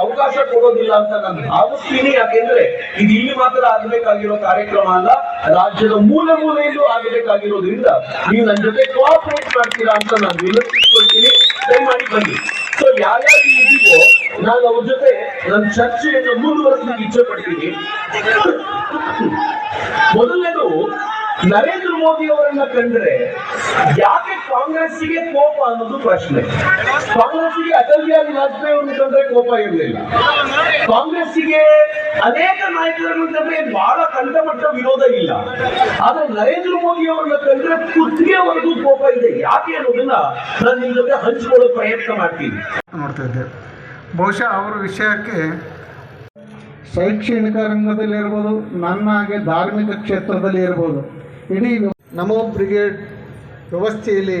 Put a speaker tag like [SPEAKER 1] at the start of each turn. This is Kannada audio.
[SPEAKER 1] ಅವಕಾಶ ಕೊಡೋದಿಲ್ಲ ಅಂತ ನಾನು ಭಾವಿಸ್ತೀನಿ. ಯಾಕೆಂದ್ರೆ ಇದು ಇಲ್ಲಿ ಮಾತ್ರ ಆಗ್ಬೇಕಾಗಿರೋ ಕಾರ್ಯಕ್ರಮ ಅಲ್ಲ, ರಾಜ್ಯದ ಮೂಲೆ ಮೂಲೆಯಲ್ಲೂ ಆಗಬೇಕಾಗಿರೋದ್ರಿಂದ ನೀವು ನನ್ನ ಜೊತೆ ಕೋಆಪರೇಟ್ ಮಾಡ್ತೀರಾ ಅಂತ ನಾನು ವಿನಂತಿಸ್ಕೊಳ್ತೀನಿ. ದಯಮಾಡಿ ಬನ್ನಿ. ಸೊ ಯಾರ್ಯಾರು ಇದೀವೋ ನಾನು ಅವ್ರ ಜೊತೆ ನನ್ನ ಚರ್ಚೆಯನ್ನು ಮುಂದುವರೆಸಲಿಕ್ಕೆ ಇಚ್ಛೆ ಪಡ್ತೀನಿ. ಮೊದಲನೇದು, ನರೇಂದ್ರ ಮೋದಿ ಅವರನ್ನ ಕಂಡ್ರೆ ಯಾಕೆ ಕಾಂಗ್ರೆಸ್ಸಿಗೆ ಕೋಪ ಅನ್ನೋದು ಪ್ರಶ್ನೆ. ಕಾಂಗ್ರೆಸ್ಸಿಗೆ ಅಟಲ್ ಬಿಹಾರಿ ವಾಜಪೇಯಿ ಅವರು ಕಂಡ್ರೆ ಕೋಪ ಇರಲಿಲ್ಲ. ಕಾಂಗ್ರೆಸ್ಸಿಗೆ ಅನೇಕ ನಾಯಕರನ್ನು ಕಂಡ್ರೆ ಬಹಳ ಕಂಠಮಟ್ಟ ವಿರೋಧ ಇಲ್ಲ. ಆದ್ರೆ ನರೇಂದ್ರ ಮೋದಿ ಅವ್ರನ್ನ ಕಂಡ್ರೆ ಕುತ್ತಿಗೆವರೆಗೂ ಕೋಪ ಇದೆ. ಯಾಕೆ ಅನ್ನೋದನ್ನ ನಾನು ನಿಮ್ಮ ಜೊತೆ ಹಂಚಿಕೊಳ್ಳೋ ಪ್ರಯತ್ನ ಮಾಡ್ತೀನಿ.
[SPEAKER 2] ನೋಡ್ತಾ ಇದ್ದೆ. ಬಹುಶಃ ಅವರ ವಿಷಯಕ್ಕೆ ಶೈಕ್ಷಣಿಕ ರಂಗದಲ್ಲಿ ಇರ್ಬೋದು ನನ್ನ ಹಾಗೆ ಧಾರ್ಮಿಕ ಕ್ಷೇತ್ರದಲ್ಲಿ ಇರ್ಬೋದು ಇಡೀ ನಮೋ ಬ್ರಿಗೇಡ್ ವ್ಯವಸ್ಥೆಯಲ್ಲಿ